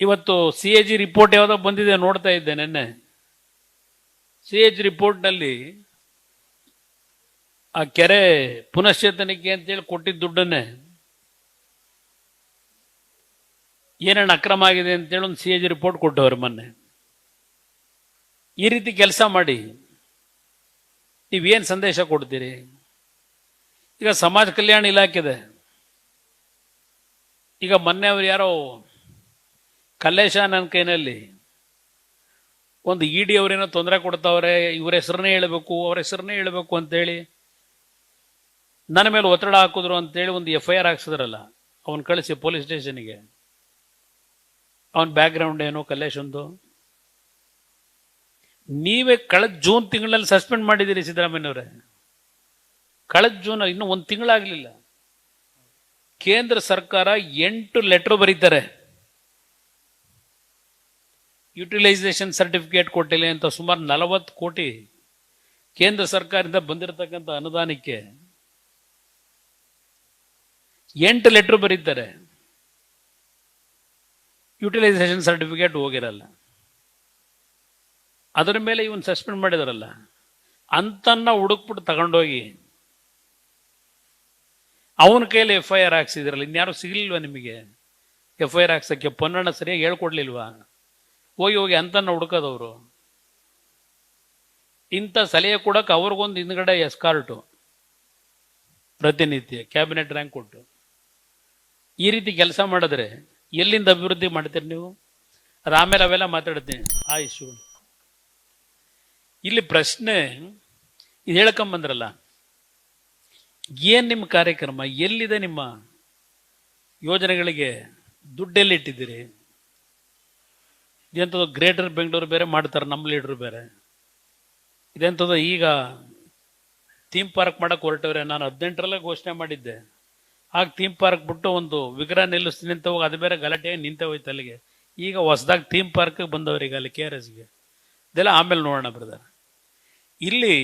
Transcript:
ಇವತ್ತು C A G report ಯಾವುದೋ ಬಂದಿದೆ ನೋಡ್ತಾ ಇದ್ದೆ ನಿನ್ನೆ. ಸಿ ಎ ಜಿ ರಿಪೋರ್ಟ್ನಲ್ಲಿ ಆ ಕೆರೆ ಪುನಶ್ಚೇತನಕ್ಕೆ ಅಂತೇಳಿ ಕೊಟ್ಟಿದ್ದ ದುಡ್ಡನ್ನೇ ಏನೇನು ಅಕ್ರಮ ಆಗಿದೆ ಅಂತೇಳಿ ಒಂದು ಸಿ ಎ ಜಿ ರಿಪೋರ್ಟ್ ಕೊಟ್ಟವ್ರು ಮೊನ್ನೆ. ಈ ರೀತಿ ಕೆಲಸ ಮಾಡಿ ನೀವೇನು ಸಂದೇಶ ಕೊಡ್ತೀರಿ? ಈಗ ಸಮಾಜ ಕಲ್ಯಾಣ ಇಲಾಖೆದೆ. ಈಗ ಮೊನ್ನೆ ಅವ್ರು ಯಾರೋ ಕಲ್ಲೇಶ ನನ್ನ ಕೈನಲ್ಲಿ ಒಂದು ಇ ಡಿ ಅವರೇನೋ ತೊಂದರೆ ಕೊಡ್ತಾವ್ರೆ, ಇವ್ರ ಹೆಸರನ್ನೇ ಹೇಳಬೇಕು, ಅವ್ರ ಹೆಸರನ್ನೇ ಹೇಳಬೇಕು ಅಂತೇಳಿ ನನ್ನ ಮೇಲೆ ಒತ್ತಡ ಹಾಕಿದ್ರು ಅಂತೇಳಿ ಒಂದು ಎಫ್ ಐ ಆರ್ ಹಾಕ್ಸಿದ್ರಲ್ಲ, ಅವನು ಕಳಿಸಿ ಪೊಲೀಸ್ ಸ್ಟೇಷನ್ಗೆ. ಅವನ ಬ್ಯಾಕ್ಗ್ರೌಂಡ್ ಏನು, ಕಲ್ಲೇಶಂದು? ನೀವೇ ಕಳೆದ ಜೂನ್ ತಿಂಗಳಲ್ಲಿ ಸಸ್ಪೆಂಡ್ ಮಾಡಿದ್ದೀರಿ ಸಿದ್ದರಾಮಯ್ಯವ್ರೆ ಕಳೆದ ಜೂನ್, ಇನ್ನೂ ಒಂದು ತಿಂಗಳಾಗಲಿಲ್ಲ. ಕೇಂದ್ರ ಸರ್ಕಾರ ಎಂಟು ಲೆಟರ್ ಬರೀತಾರೆ. ಯುಟಿಲೈಸೇಷನ್ ಸರ್ಟಿಫಿಕೇಟ್ ಕೊಟ್ಟಿಲ್ಲ ಅಂತ ಸುಮಾರು ನಲವತ್ತು ಕೋಟಿ ಕೇಂದ್ರ ಸರ್ಕಾರದಿಂದ ಬಂದಿರತಕ್ಕಂಥ ಅನುದಾನಕ್ಕೆ ಎಂಟು ಲೆಟ್ರ್ ಬರೀತಾರೆ. ಯುಟಿಲೈಸೇಷನ್ ಸರ್ಟಿಫಿಕೇಟ್ ಹೋಗಿರಲ್ಲ. ಅದರ ಮೇಲೆ ಇವನ್ ಸಸ್ಪೆಂಡ್ ಮಾಡಿದಾರಲ್ಲ. ಅಂತನ್ನ ಹುಡುಕ್ಬಿಟ್ಟು ತಗೊಂಡೋಗಿ ಅವನ ಕೈಯಲ್ಲಿ ಎಫ್ ಐ ಆರ್ ಹಾಕ್ಸಿದಿರಲ್ಲ. ಇನ್ಯಾರು ಸಿಗಲಿಲ್ವಾ ನಿಮಗೆ? ಎಫ್ ಐ ಆರ್ ಹಾಕ್ಸಕ್ಕೆ? ಪೊನ್ನಣ್ಣ ಸರಿಯಾಗಿ ಹೇಳ್ಕೊಡ್ಲಿಲ್ವಾ? ಹೋಗಿ ಹೋಗಿ ಅಂತನ್ನ ಹುಡುಕೋದವರು. ಇಂಥ ಸಲಹೆ ಕೊಡಕ್ಕೆ ಅವ್ರಿಗೊಂದು ಹಿಂದ್ಗಡೆ ಎಸ್ಕಾರ್ಟು ಪ್ರತಿನಿತ್ಯ ಕ್ಯಾಬಿನೆಟ್ ರ್ಯಾಂಕ್ ಕೊಟ್ಟು. ಈ ರೀತಿ ಕೆಲಸ ಮಾಡಿದ್ರೆ ಎಲ್ಲಿಂದ ಅಭಿವೃದ್ಧಿ ಮಾಡ್ತೀರಿ ನೀವು? ಆಮೇಲೆ ಅವೆಲ್ಲ ಮಾತಾಡ್ತೀನಿ. ಆ ಇಶ್ಯೂ ಇಲ್ಲಿ ಪ್ರಶ್ನೆ ಇದು ಹೇಳ್ಕೊಂಬಂದ್ರಲ್ಲ, ಏನ್ ನಿಮ್ಮ ಕಾರ್ಯಕ್ರಮ? ಎಲ್ಲಿದೆ ನಿಮ್ಮ ಯೋಜನೆಗಳಿಗೆ ದುಡ್ಡೆಲ್ಲಿ ಇಟ್ಟಿದ್ದೀರಿ ಇದೆಂಥದ್ದು ಗ್ರೇಟರ್ ಬೆಂಗಳೂರು ಬೇರೆ ಮಾಡ್ತಾರೆ, ನಮ್ಮ ಲೀಡ್ರು ಬೇರೆ. ಇದೆಂಥದ್ದು ಈಗ ಥೀಮ್ ಪಾರ್ಕ್ ಮಾಡಕ್ಕೆ ಹೊರಟವ್ರೆ, ನಾನು ಹದಿನೆಂಟರಲ್ಲೇ ಘೋಷಣೆ ಮಾಡಿದ್ದೆ. ಆಗ ಥೀಮ್ ಪಾರ್ಕ್ ಬಿಟ್ಟು ಒಂದು ವಿಗ್ರಹ ನಿಲ್ಲಿಸ್ತೀನಿ ಅಂತ ಹೋಗಿ ಅದು ಬೇರೆ ಗಲಾಟೆ ನಿಂತ ಹೋಯ್ತು ಅಲ್ಲಿಗೆ. ಈಗ ಹೊಸದಾಗಿ ಥೀಮ್ ಪಾರ್ಕ್ ಬಂದವ್ರಿಗೆ ಅಲ್ಲಿ ಕೆ ಆರ್ ಎಸ್ಗೆ. ಇದೆಲ್ಲ ಆಮೇಲೆ ನೋಡೋಣ ಬ್ರದರ್ ಇಲ್ಲಿ